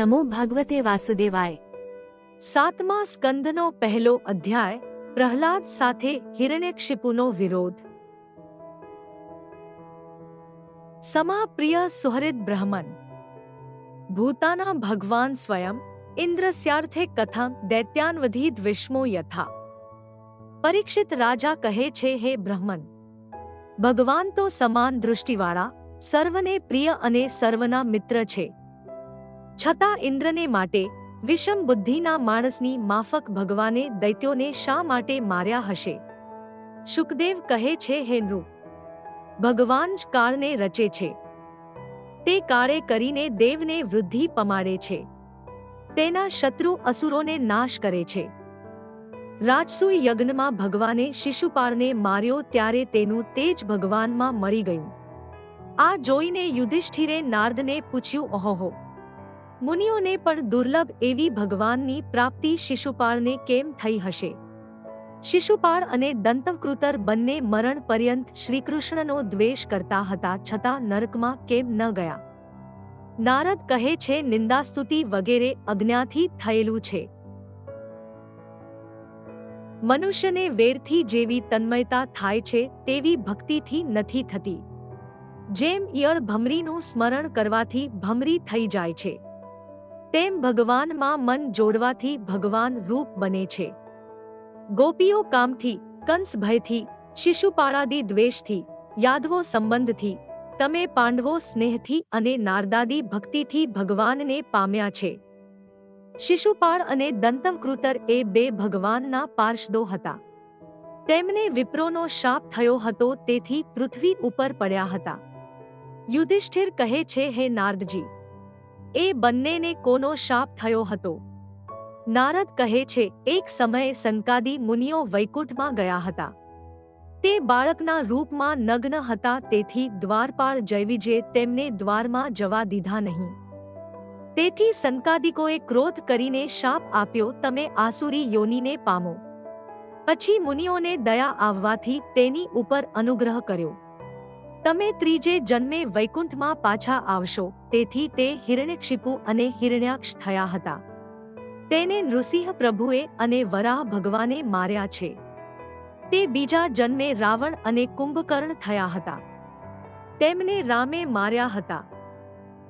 નમો ભગવતે વાસુદેવાય સાતમા સ્કંદનો પહેલો અધ્યાય પ્રહલાદ સાથે હિરણ્યક્ષિપુનો વિરોધ સમા પ્રિય સુહૃદ બ્રહ્મન ભૂતાના ભગવાન સ્વયં ઇન્દ્રસ્યાર્થે કથમ દૈત્યાન્વધિત વિષ્મો યથા પરીક્ષિત રાજા કહે છે હે બ્રહ્મન ભગવાન તો સમાન દૃષ્ટિવાળા સર્વને પ્રિય અને સર્વના મિત્ર છે છતાં ઇન્દ્રને માટે વિષમ બુદ્ધિના માણસની માફક ભગવાને દૈત્યોને શા માટે માર્યા હશે? શુકદેવ કહે છે, હે નૃ, ભગવાન જ કાળને રચે છે. તે કાળે કરીને દેવને વૃદ્ધિ પમાડે છે. તેના શત્રુ અસુરોને નાશ કરે છે. રાજસૂય યજ્ઞમાં ભગવાને શિશુપાળને માર્યો ત્યારે તેનું તેજ ભગવાનમાં મળી ગયું. આ જોઈને યુધિષ્ઠિરે નારદને પૂછ્યું, ઓહોહો મુનિઓને પણ દુર્લભ એવી ભગવાનની પ્રાપ્તિ શિશુપાળને કેમ થઈ હશે? શિશુપાળ અને દંતવકૃતર બંને મરણ પર્યંત શ્રીકૃષ્ણનો દ્વેષ કરતા હતા છતાં નરકમાં કેમ ન ગયા? નારદ કહે છે, નિંદાસ્તુતિ વગેરે અજ્ઞાથી થયેલું છે. મનુષ્યને વેરથી જેવી તન્મયતા થાય છે તેવી ભક્તિથી નથી થતી. જેમ ઈયળ ભમરીનું સ્મરણ કરવાથી ભમરી થઈ જાય છે. તેમ ભગવાનમાં મન જોડવાથી ભગવાન રૂપ બને છે. ગોપીઓ કામથી કંસ ભયથી શિશુપાળાદી દ્વેષથી, યાદવો સંબંધથી, તમે પાંડવો સ્નેહથી અને નારદાદી ભક્તિથી ભગવાનને પામ્યા છે. શિશુપાળ અને દંતવકૃતર એ બે ભગવાનના પાર્ષદો હતા. તેમને વિપ્રોનો શાપ થયો હતો તેથી પૃથ્વી ઉપર પડ્યા હતા. યુધિષ્ઠિર કહે છે, હે નારદજી એ બંનેને કોનો શાપ થયો હતો? નારદ કહે છે, એક સમયે સંકાદી મુનિઓ વૈકુંઠમાં ગયા હતા. તે બાળકના રૂપમાં નગ્ન હતા, તેથી દ્વારપાળ જયવિજે તેમને દ્વારમાં જવા દીધા નહીં. તેથી સંકાદિકોએ ક્રોધ કરીને શાપ આપ્યો, તમે આસુરી યોનીને પામો. પછી મુનિઓને દયા આવવાથી તેની ઉપર અનુગ્રહ કર્યો. તમે ત્રીજે જન્મે વૈકુંઠમાં પાછા આવશો. તેથી તે હિરણ્યક્ષિપુ અને હિરણ્યાક્ષ થયા હતા. તેને નૃસિંહ પ્રભુએ અને વરાહ ભગવાને માર્યા છે. તે બીજા જન્મે રાવણ અને કુંભકર્ણ થયા હતા. તેમને રામે માર્યા હતા.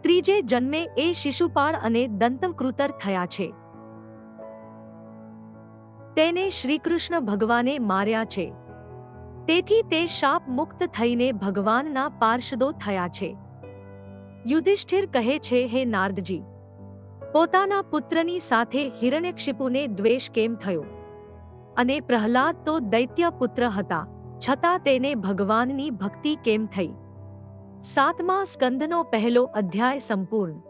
ત્રીજે જન્મે એ શિશુપાળ અને દંતકૃતર થયા છે. તેને શ્રીકૃષ્ણ ભગવાને માર્યા છે. તેથી તે શાપ મુક્ત થઈને ભગવાનના પાર્ષદો થયા છે. યુધિષ્ઠિર કહે છે, હે નારદજી, પોતાના પુત્રની સાથે હિરણ્યક્ષિપુને દ્વેષ કેમ થયો? અને પ્રહલાદ તો દૈત્ય પુત્ર હતા, છતાં તેને ભગવાનની ભક્તિ કેમ થઈ? સાતમા સ્કંદનો પહેલો અધ્યાય સંપૂર્ણ.